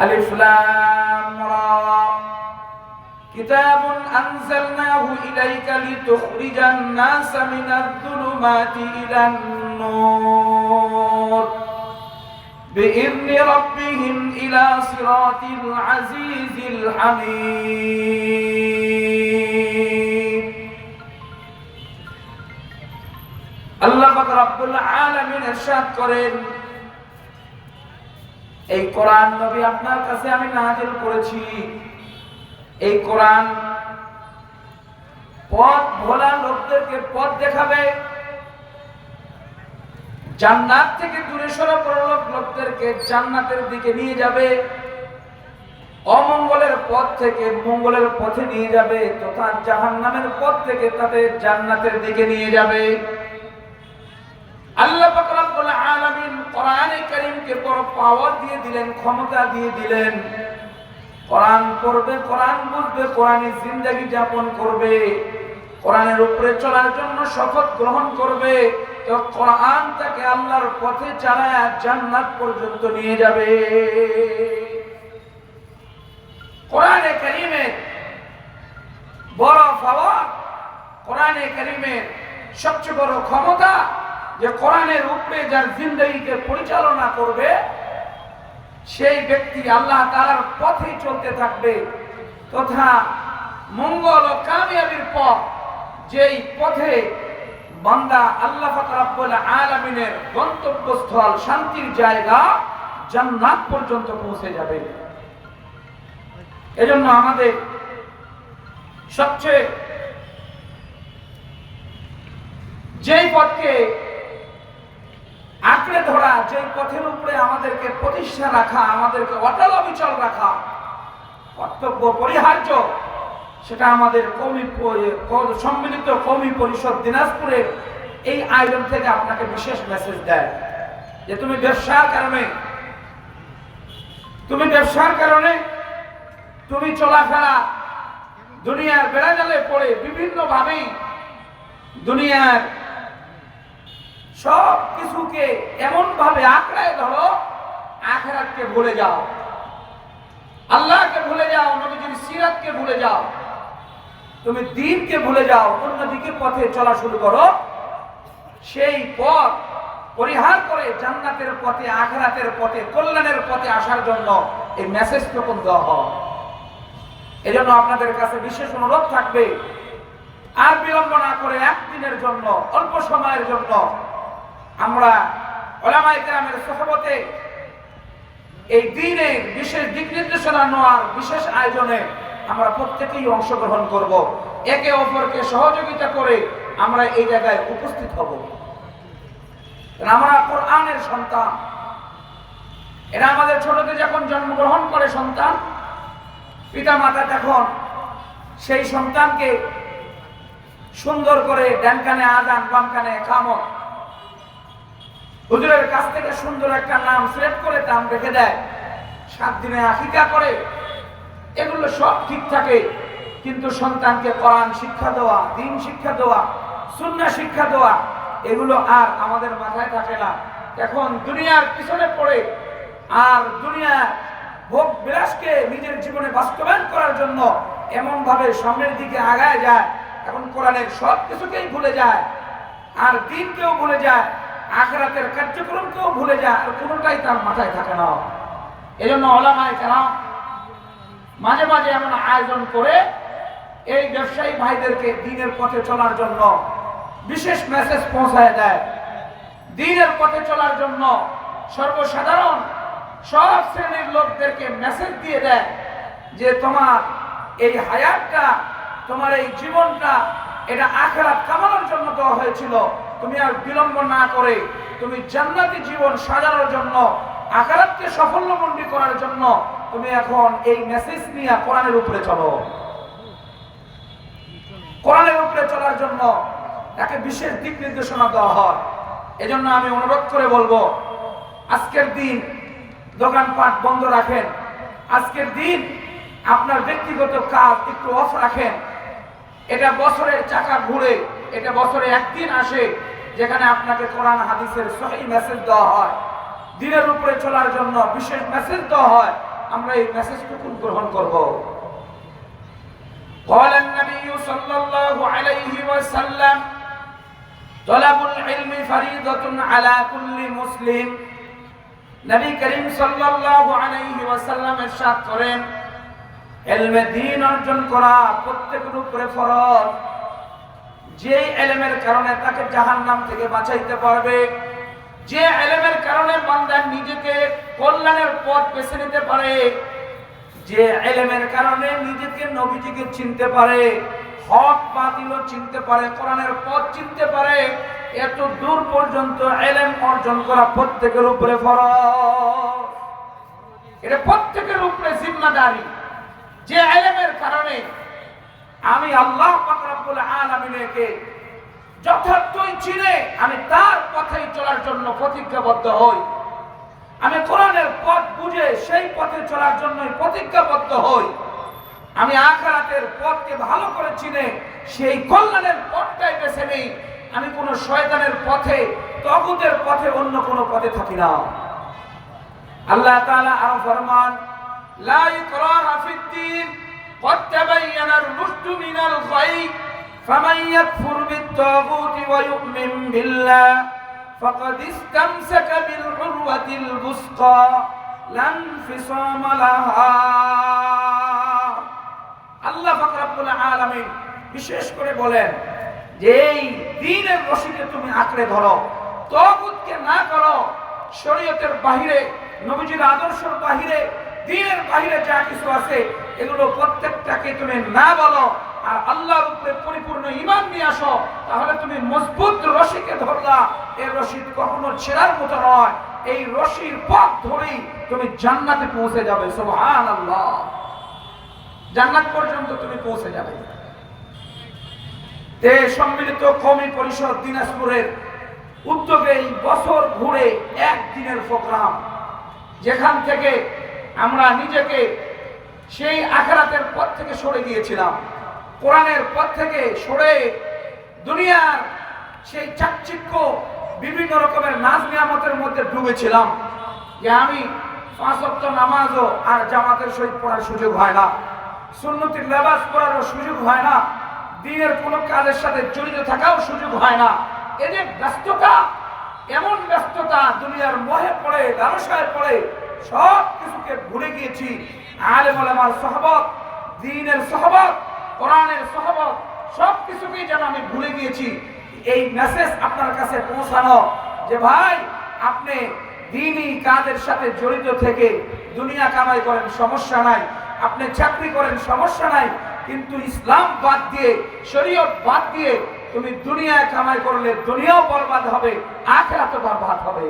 ألف لام را كتاب أنزلناه إليك لتخرج الناس من الظلمات إلى النور بإذن ربهم إلى صراط العزيز الحميد الله رب العالمين ارشاد করেন এই কোরআন নবী আপনার কাছে আমি নাজিল করেছি। এই কোরআন পথ ভোলা লোকদেরকে পথ দেখাবে। জান্নাত থেকে দূরে সরা পরলোক লোকদেরকে জান্নাতের দিকে নিয়ে যাবে। অমঙ্গলের পথ থেকে মঙ্গলের পথে নিয়ে যাবে তথা জাহান্নামের পথ থেকে তাদের জান্নাতের দিকে নিয়ে যাবে। শপথ করবে, তো কোরআন তাকে আল্লাহর পথে চালায় জান্নাত পর্যন্ত নিয়ে যাবে। কোরআনে কারীমের বড় পাওয়ার, কোরআনে কারীমের সবচেয়ে বড় ক্ষমতা যে কোরআনের উপরে যার জিন্দগিকে পরিচালনা করবে, সেই ব্যক্তি আল্লাহ তালার পথে চলতে থাকবে তথা মঙ্গল ও কামিয়াবির পথ, যেই পথে বান্দা আল্লাহ ফাকরাবুল আলমিনের গন্তব্যস্থল, শান্তির জায়গা জান্নাত পর্যন্ত পৌঁছে যাবে। এজন্য আমাদের সবচেয়ে যেই পথকে আঁকড়ে ধরা, যে পথের উপরে আমাদেরকে প্রতিষ্ঠা রাখা, আমাদেরকে অটল অবিচল রাখা, কর্তব্য পরিহার্য, সেটা আমাদের কৌমি সম্মিলিত কৌমি পরিষদ দিনাজপুরের এই আয়োজন থেকে আপনাকে বিশেষ মেসেজ দেয়। যে তুমি ব্যবসার কারণে, তুমি ব্যবসার কারণে তুমি চলাফেরা দুনিয়ার বেড়া বেড়াজালে পড়ে বিভিন্নভাবেই দুনিয়ার সব কিছুকে এমন ভাবে আঁকড়ায় ধরো, আখেরাতকে ভুলে যাও। আল্লাহকে ভুলে যাও, নবীজির সিরাতকে ভুলে যাও। তুমি দিনকে ভুলে যাও, অন্যদিকে পথে চলা শুরু করো। সেই পথ পরিহার করে জান্নাতের পথে, আখেরাতের পথে, কল্যাণের পথে আসার জন্য এই মেসেজ তখন দেওয়া হয়। এজন্য আপনাদের কাছে বিশেষ অনুরোধ থাকবে, আর বিলম্ব না করে একদিনের জন্য, অল্প সময়ের জন্য আমরা ওলামাই কেরামের সহবতে এই দিনে বিশেষ দিক নির্দেশনা নেওয়ার বিশেষ আয়োজনে আমরা প্রত্যেকেই অংশগ্রহণ করব। একে অপরকে সহযোগিতা করে আমরা এই জায়গায় উপস্থিত হব। আমরা কোরআনের সন্তান। এরা আমাদের ছোটতে যখন জন্মগ্রহণ করে সন্তান পিতা মাতা তখন সেই সন্তানকে সুন্দর করে ডান কানে আজান বাম কানে খামত হুজুরের কাছ থেকে সুন্দর একটা নাম সিলেক্ট করে দাম রেখে দেয়। সাত দিনে আকিকা করে। এগুলো সব ঠিক থাকে। কিন্তু সন্তানকে কোরআন শিক্ষা দেওয়া, দিন শিক্ষা দেওয়া সুন্না শিক্ষা দেওয়া, এগুলো আর আমাদের মাথায় থাকে না। এখন দুনিয়ার পিছনে পড়ে আর দুনিয়ার ভোগ বিলাসকে নিজের জীবনে বাস্তবায়ন করার জন্য এমন ভাবে সামনের দিকে আগায় যায়। এখন কোরআনের সব কিছুকেই ভুলে যায়। আর দিনকেও ভুলে যায়। আখরাতের কার্যক্রমকেও ভুলে যায় আর কোনোটাই তার মাথায় থাকে না। এই জন্য ওলামায় কেন মাঝে মাঝে এমন আয়োজন করে এই ব্যবসায়ী ভাইদেরকে দিনের পথে চলার জন্য বিশেষ মেসেজ পৌঁছায় দেয়। দিনের পথে চলার জন্য সর্বসাধারণ সব শ্রেণির লোকদেরকে মেসেজ দিয়ে দেয় যে তোমার এই হায়াতটা, তোমার এই জীবনটা, এটা আখেরাত কামানোর জন্য দেওয়া হয়েছিল। তুমি আর বিলম্ব না করে তুমি জান্নাতি জীবন সাজানোর জন্য, আখেরাতকে সাফল্যমন্ডী করার জন্য তুমি এখন এই মেসেজ নিয়ে কোরআনের উপরে চলো। কোরআনের উপরে চলার জন্য তাকে বিশেষ দিক নির্দেশনা দেওয়া হয়। এজন্য আমি অনুরোধ করে বলব, আজকের দিন দোকানপাট বন্ধ রাখেন। আজকের দিন আপনার ব্যক্তিগত কাজ একটু অফ রাখেন। এটা বছরের চাকা ঘুরে এটা বছরে একদিন আসে যেখানে আপনাকে কোরআন হাদিসের সহি মেসেজ দেওয়া হয় দিনের উপরে চলার জন্য বিশেষ মেসেজ দেওয়া হয় আমরা এই মেসেজটুকু গ্রহণ করব قال النبي صلى الله عليه وسلم طلب العلم فريضة على كل مسلم নবী করিম সাল্লাল্লাহু আলাইহি ওয়াসাল্লাম ارشاد করেন ইলমে দ্বীন অর্জন করা প্রত্যেকের উপরে ফরজ যে এলেমের কারণে তাকে জাহান্নাম থেকে বাঁচাইতে পারবে, যে এলেমের কারণে বান্দা নিজেকে কল্যাণের পথ বেছে নিতে পারে, যে এলেমের কারণে নিজেকে নবীজিকে চিনতে পারে, হক বাতিল চিনতে পারে, কোরআনের পথ চিনতে পারে, এত দূর পর্যন্ত এলেম অর্জন করা প্রত্যেকের উপরে ফরজ। এটা প্রত্যেকের উপরে জিম্মাদারি। যে এলেমের কারণে আমি আল্লাহ আলামিনকে যথার্থই চিনে আমি তার পথেই চলার জন্য প্রতিজ্ঞাবদ্ধ হই। আমি কোরআনের পথ বুঝে সেই পথে চলার জন্যই প্রতিজ্ঞাবদ্ধ হই। আমি আখরাতের পথকে ভালো করে চিনে সেই কল্যাণের পথটাই বেছে নেই। আমি কোনো শয়তানের পথে তগুদের পথে অন্য কোনো পথে থাকি না। আল্লাহ তাআলা আরও ফরমান, লা ইকরাহা ফিদ-দীন। قد تبين الرشد من الغي فمن يكفر بالطاغوت ويؤمن بالله فقد استمسك بالعروة الوثقى لا انفصام لها আল্লাহ ফাকরাবুল আলামিন বিশেষ করে বলেন যে এই দিনের রশিকে তুমি আঁকড়ে ধরো তগুতকে না করো শরীয়তের বাহিরে নবীজির আদর্শের বাহিরে দিনের বাহিরে যা কিছু আছে এগুলো প্রত্যেকটাকে তুমি না বলো, আর আল্লাহর উপরে পরিপূর্ণ ইমান নিয়ে আসো, তাহলে তুমি মজবুত রশিকে ধরলা। এই রশি কখনো ছেঁড়ার মতো নয়। এই রশির পথ ধরেই তুমি জান্নাতে পৌঁছে যাবে, সুবহানাল্লাহ। জান্নাত পর্যন্ত তুমি পৌঁছে যাবে। তে সম্মিলিত কমি পরিষদ দিনাজপুরের উদ্যোগে এই বছর ঘুরে একদিনের প্রোগ্রাম, যেখান থেকে আমরা নিজেকে সেই আখরাতের পথ থেকে সরে গিয়েছিলাম। কোরআনের পথ থেকে সরে দুনিয়ার সেই চাকচিক্য বিভিন্ন রকমের নাচ নিয়ামতের মধ্যে ডুবেছিলাম যে আমি পাঁচ নামাজও আর জামাতের সহিত পড়ার সুযোগ হয় না। সুন্নতির লেবাস পড়ারও সুযোগ হয় না। দিনের কোনো কাজের সাথে জড়িত থাকাও সুযোগ হয় না। এদের ব্যস্ততা, এমন ব্যস্ততা দুনিয়ার মোহে পড়ে, লালসায় পড়ে সব কিছুকে ভুলে গিয়েছি। আলেম আলেমার সহবত দিনের সহবত, কোরআনের সহবত সব কিছুকেই যেন আমি ভুলে গিয়েছি। এই মেসেজ আপনার কাছে পৌঁছানো যে ভাই, আপনি দিনই কাজের সাথে জড়িত থেকে দুনিয়া কামাই করেন, সমস্যা নাই। আপনি চাকরি করেন, সমস্যা নাই। কিন্তু ইসলাম বাদ দিয়ে, শরীয়ত বাদ দিয়ে তুমি দুনিয়ায় কামাই করলে দুনিয়াও বরবাদ হবে, আখেরাতও বরবাদ হবে।